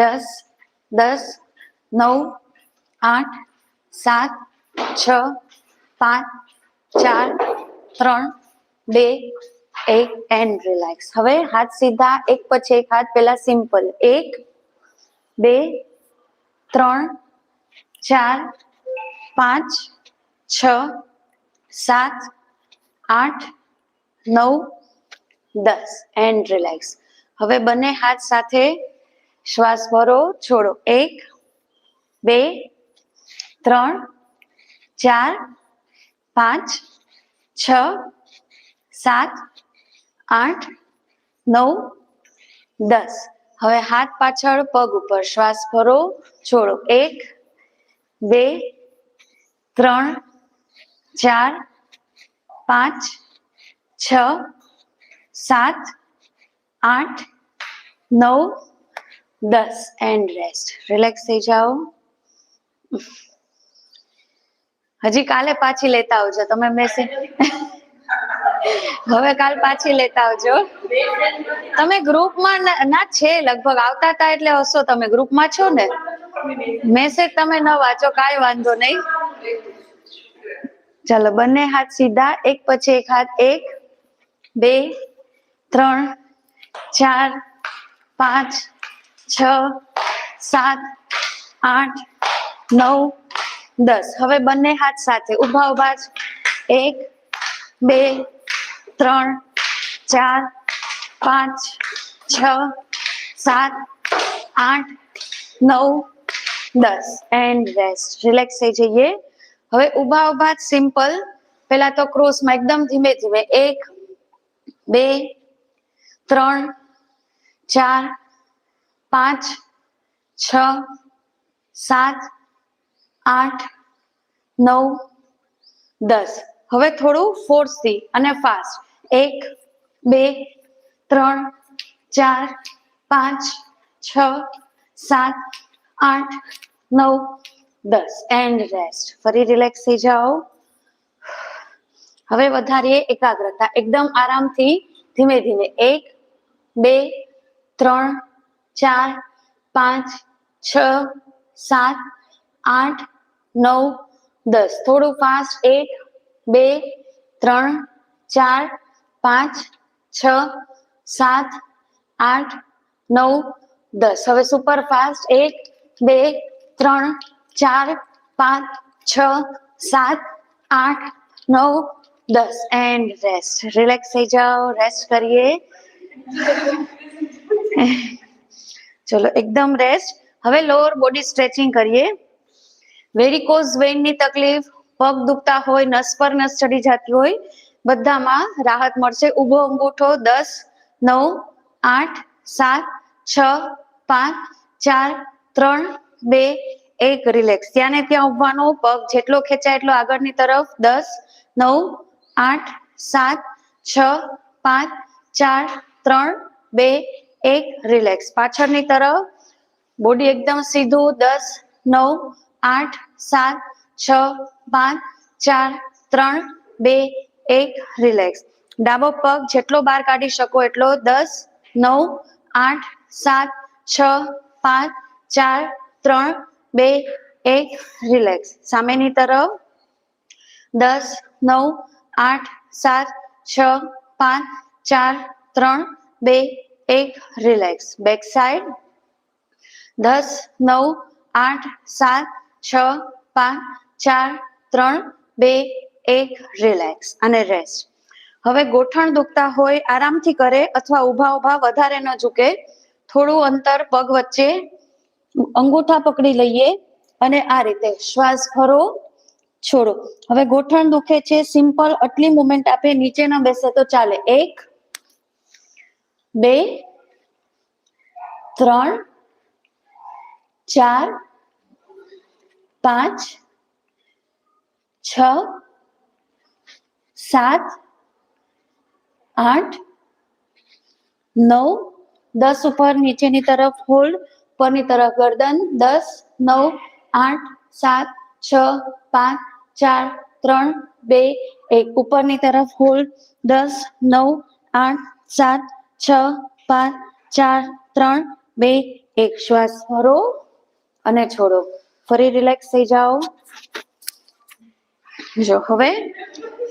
દસ દસ નવ આઠ સાત છ પાંચ ચાર ત્રણ બે, એક એન્ડ રિલેક્સ હવે હાથ સીધા, એક પછી એક હાથ, પેલા સિમ્પલ એક, બે, ત્રણ, ચાર, પાંચ, છ, સાત, આઠ, નવ, દસ. એન્ડ રિલેક્સ હવે બંને હાથ સાથે શ્વાસ ભરો, છોડો. એક, બે, ત્રણ, ચાર, પાંચ, છ, સાત, આઠ, નવ, દસ. હવે હાથ પાછળ, પગ ઉપર. શ્વાસ ભરો, છોડો. એક, બે, ત્રણ, ચાર, પાંચ, છ, સાત, આઠ, નવ દસ એન્ડ રેસ્ટ રિલેક્સ થઈ જાઓ. હજી કાલે પાછી લેતા આવજો. તમે મેસેજ હવે કાલ પાછી લેતા આવજો. તમે ગ્રુપમાં ના છે લગભગ. આવતા હતા એટલે હશો તમે. ગ્રુપમાં છો ને? મેસેજ તમે ન વાંચો. કાંઈ વાંધો નહીં. ચાલો, બંને હાથ સીધા. એક પછી એક હાથ. એક, બે, ત્રણ, ચાર, પાંચ છ સાત આઠ નવ દસ હવે બંને હાથ સાથે ઊભા ઊભા જ. એક, બે, ત્રણ, ચાર, પાંચ, છ, સાત, આઠ, નવ, દસ। એન્ડ રેસ્ટ રિલેક્સ થઈ જઈએ. હવે ઊભા ઊભા જ સિમ્પલ પેલા તો ક્રોસમાં એકદમ ધીમે ધીમે. એક, બે, ત્રણ, ચાર પાંચ, છ, સાત, આઠ, નવ, દસ. હવે થોડું ફોર્સથી અને ફાસ્ટ એક, બે, ત્રણ, ચાર, પાંચ, છ, સાત, આઠ, નવ, દસ. એન્ડ રેસ્ટ ફરી રિલેક્સ થઈ જાઓ. હવે વધારીએ એકાગ્રતા. એકદમ આરામથી ધીમે ધીમે. એક, બે, ત્રણ ચાર પાંચ છ સાત આઠ નવ દસ થોડું ફાસ્ટ એક બે ત્રણ ચાર પાંચ છ સાત આઠ નવ દસ હવે સુપર ફાસ્ટ એક બે ત્રણ ચાર પાંચ છ સાત આઠ નવ દસ એન્ડ રેસ્ટ રિલેક્સ થઈ જાઓ રેસ્ટ કરીએ ચલો, એકદમ રેસ્ટ હવે લોઅર બોડી સ્ટ્રેચિંગ કરીએ. વેરિકોઝ વેઇનની તકલીફ, પગ દુખતા હોય, નસ પર નસ ચડી જતી હોય, બધામાં રાહત મળશે. ઊભો અંગૂઠો દસ, નવ, આઠ, સાત, છ, પાંચ, ચાર, ત્રણ, બે, એક. રિલેક્સ ત્યાં ને ત્યાં ઊભવાનો, પગ જેટલો ખેંચાય એટલો આગળની તરફ દસ, નવ, આઠ, સાત, છ, પાંચ, ચાર, ત્રણ, બે એક રિલેક્સ પાછળની તરફ બોડી એકદમ સીધું દસ, નવ, આઠ, સાત, છ, પાંચ, ચાર, ત્રણ, બે, એક રિલેક્સ ડાબો પગ જેટલો બહાર કાઢી શકો એટલો દસ, નવ, આઠ, સાત, છ, પાંચ, ચાર, ત્રણ, બે, એક રિલેક્સ સામેની તરફ દસ, નવ, આઠ, સાત, છ, પાંચ, ચાર, ત્રણ, બે એક રિલેક્સ. બેક સાઈડ દસ, નવ, આઠ, સાત, છ, પાંચ, ચાર, ત્રણ, બે, એક, રિલેક્સ અને રેસ્ટ. હવે ગોઠણ દુખતા હોય, આરામથી કરે અથવા ઊભા ઊભા વધારે ન ઝૂકે. થોડું અંતર, પગ વચ્ચે અંગૂઠા પકડી લઈએ અને આ રીતે શ્વાસ ભરો છોડો. હવે ગોઠણ દુખે છે, સિમ્પલ, આટલી મુમેન્ટ આપે, નીચે ન બેસે તો ચાલે. એક બે, ત્રણ, ચાર, પાંચ, છ, સાત, આઠ, નવ, દસ ઉપર નીચેની તરફ હોલ્ડ, ઉપરની તરફ ગરદન, દસ, નવ, આઠ, સાત, છ, પાંચ, ચાર, ત્રણ, બે, એક. ઉપરની તરફ હોલ્ડ, દસ, નવ, આઠ, સાત છ, પાંચ, ચાર, ત્રણ, બે, એક. શ્વાસ ભરો અને છોડો. ફરી રિલેક્સ થઈ જાઓ. જો, હવે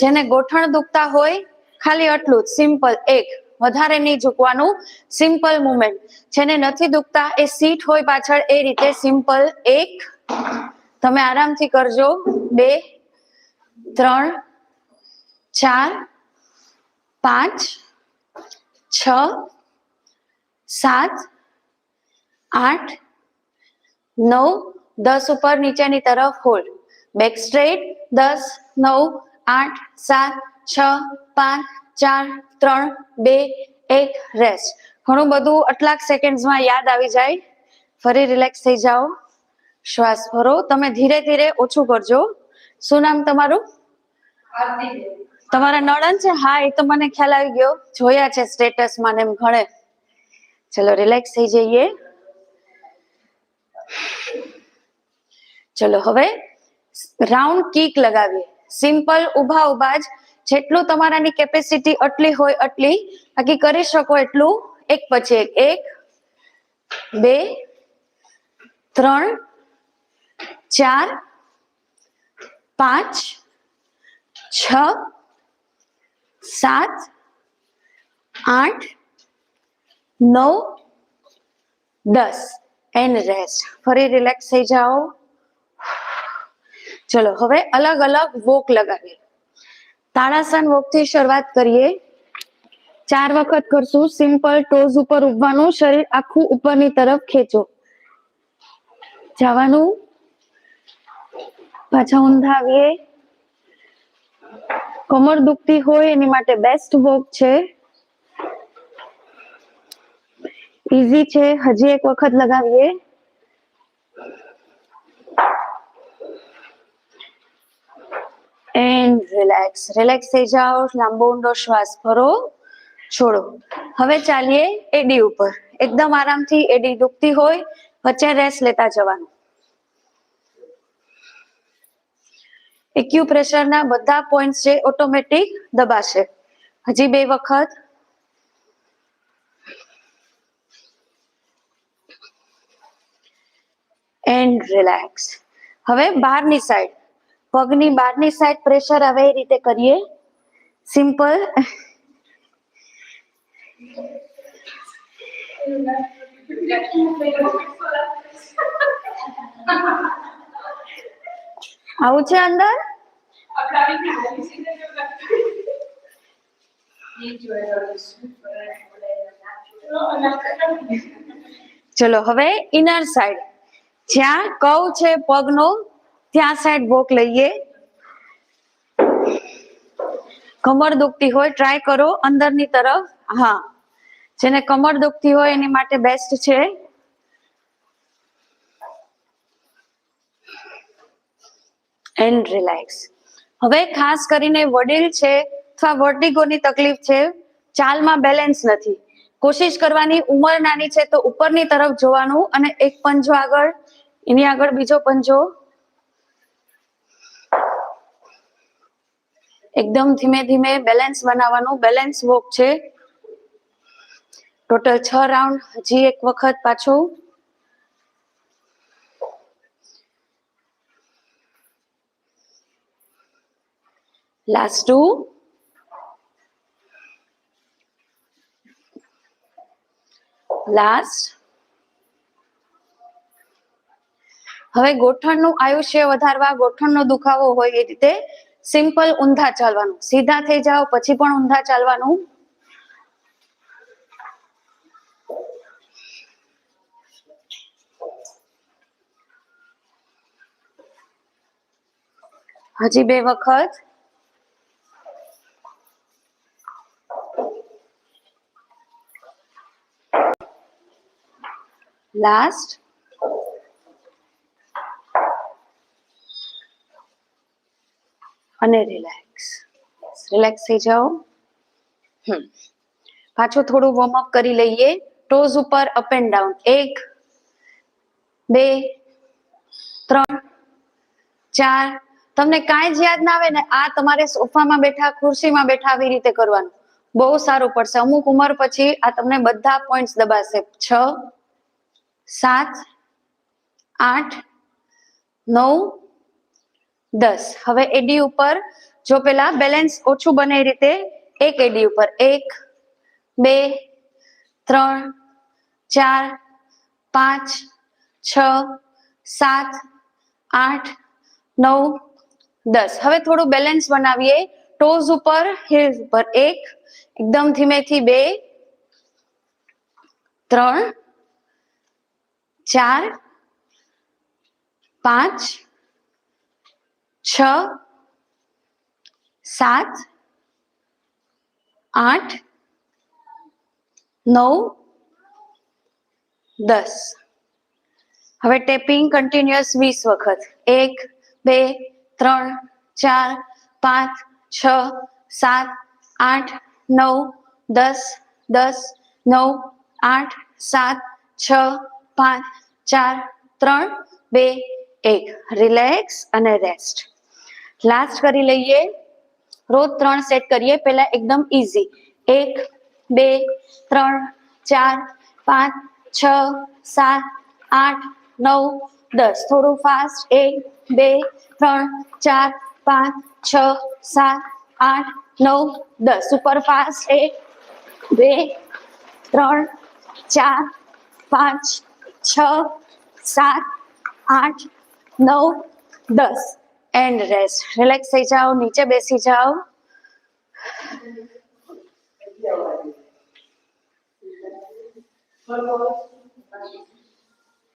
જેને ગોઠણ દુખતા હોય, ખાલી આટલું જ. સિમ્પલ એક, વધારે નહીં ઝૂકવાનું. સિમ્પલ મુવમેન્ટ જેને નથી દુખતા, એ સીટ હોય પાછળ, એ રીતે સિમ્પલ એક, તમે આરામથી કરજો. બે, ત્રણ, ચાર, પાંચ છ, સાત, આઠ, નવ, દસ ઉપર નીચેની તરફ હોલ્ડ. બેક સ્ટ્રેટ, દસ, નવ, આઠ, સાત, છ, પાંચ, ચાર, ત્રણ, બે, એક, રેસ્ટ. ઘણું બધું આટલાક સેકન્ડ્સમાં યાદ આવી જાય. ફરી રિલેક્સ થઈ જાઓ. શ્વાસ ભરો. તમે ધીરે ધીરે ઓછું કરજો. શું નામ તમારું? તમારા નણંદ છે? હા, એ તો મને ખ્યાલ આવી ગયો. જોયા છે સ્ટેટસમાં ને એમ ઘણે. ચલો રિલેક્સ થઈ જઈએ. ચલો, હવે રાઉન્ડ કિક લગાવીએ. સિમ્પલ ઊભા ઊભા જ. જેટલું તમારાની કેપેસિટી આટલી હોય આટલી. બાકી કરી શકો એટલું. એક પછી એક. એક, બે, ત્રણ, ચાર, પાંચ, છ સાત, આઠ, નવ, દસ. એન્ડ રેસ્ટ ફરી રિલેક્સ થઈ જાઓ. ચલો, હવે અલગ અલગ વોક લગાવીએ. તાળાસન વોકથી શરૂઆત કરીએ. ચાર વખત કરશું. સિમ્પલ ટોઝ ઉપર ઉભવાનું. શરીર આખું ઉપરની તરફ ખેંચો. જવાનું. પાછા ઊંધા આવીએ. કમર દુખતી હોય, એની માટે બેસ્ટ વોક છે. ઈઝી છે, હજી એક વખત લગાવીએ. એન્ડ રિલેક્સ રિલેક્સ થઈ જાઓ, લાંબો ઊંડો શ્વાસ ભરો, છોડો. હવે ચાલીએ એડી ઉપર. એકદમ આરામથી એડી દુખતી હોય, વચ્ચે રેસ્ટ લેતા જવાનું. એક્યુપ્રેશર ના બધા પોઈન્ટ છે ઓટોમેટિક દબાશે. હજી બે વખત. એન્ડ રિલેક્સ હવે બહારની સાઈડ પગની બહારની સાઈડ પ્રેશર આવે એ રીતે કરીએ. સિમ્પલ આવું છે અંદર? ચલો, હવે ઇનર સાઈડ. જ્યાં કવ છે પગનો, ત્યાં સાઈડ વોક લઈએ. કમર દુખતી હોય ટ્રાય કરો અંદરની તરફ. હા. જેને કમર દુખતી હોય, એની માટે બેસ્ટ છે. એન્ડ રિલેક્સ હવે ખાસ કરીને વડીલ છે, અથવા વર્ટિગોની તકલીફ છે, ચાલમાં બેલેન્સ નથી. કોશિશ કરવાની ઉંમર નાની છે તો ઉપરની તરફ જોવાનું અને એક પંજો આગળ, એની આગળ બીજો પંજો. એકદમ ધીમે ધીમે બેલેન્સ બનાવવાનું બેલેન્સ વોક છે. ટોટલ છ રાઉન્ડ હજી એક વખત પાછું. લાસ્ટ ટુ લાસ્ટ હવે ગોઠણનું આયુષ્ય વધારવા, ગોઠણનો દુખાવો હોય એ રીતે સિમ્પલ ઊંધા ચાલવાનું. સીધા થઈ જાઓ, પછી પણ ઊંધા ચાલવાનું. હજી બે વખત. લાસ્ટ અને રિલેક્સ રિલેક્સ થઈ જાઓ. પાછું થોડું વોર્મ અપ કરી લઈએ. ટોઝ ઉપર અપ એન્ડ ડાઉન એક, બે, ત્રણ, ચાર. તમને કાંઈ જ યાદ ના આવે ને, આ તમારે સોફામાં બેઠા, ખુરશીમાં બેઠા આવી રીતે કરવાનું. બહુ સારું પડશે. અમુક ઉંમર પછી આ તમને બધા પોઈન્ટ્સ દબાશે. છ સાત, આઠ, નવ, દસ. હવે એડી ઉપર જો પેલા બેલેન્સ ઓછું બને એ રીતે, એક એડી ઉપર એક, બે, ત્રણ, ચાર, પાંચ, છ, સાત, આઠ, નવ, દસ. હવે થોડું બેલેન્સ બનાવીએ. ટોઝ ઉપર હિલ્સ ઉપર એક, એકદમ ધીમેથી બે, ત્રણ ચાર, પાંચ, છ, સાત, આઠ, નવ, દસ. હવે ટેપિંગ કન્ટિન્યુઅસ વીસ વખત. એક, બે, ત્રણ, ચાર, પાંચ, છ, સાત, આઠ, નવ, દસ દસ, નવ, આઠ, સાત, છ પાંચ, ચાર, ત્રણ, બે, એક. રિલેક્સ અને રેસ્ટ લાસ્ટ કરી લઈએ. રોજ ત્રણ સેટ કરીએ. પહેલા એકદમ ઇઝી એક, બે, ત્રણ, ચાર, પાંચ, છ, સાત, આઠ, નવ, દસ. થોડું ફાસ્ટ એક, બે, ત્રણ, ચાર, પાંચ, છ, સાત, આઠ, નવ, દસ. સુપર ફાસ્ટ એક, બે, ત્રણ, ચાર, પાંચ છ, સાત, આઠ, નવ, દસ એન્ડ રેસ્ટ રિલેક્સ થઈ જાઓ, નીચે બેસી જાઓ Thank more.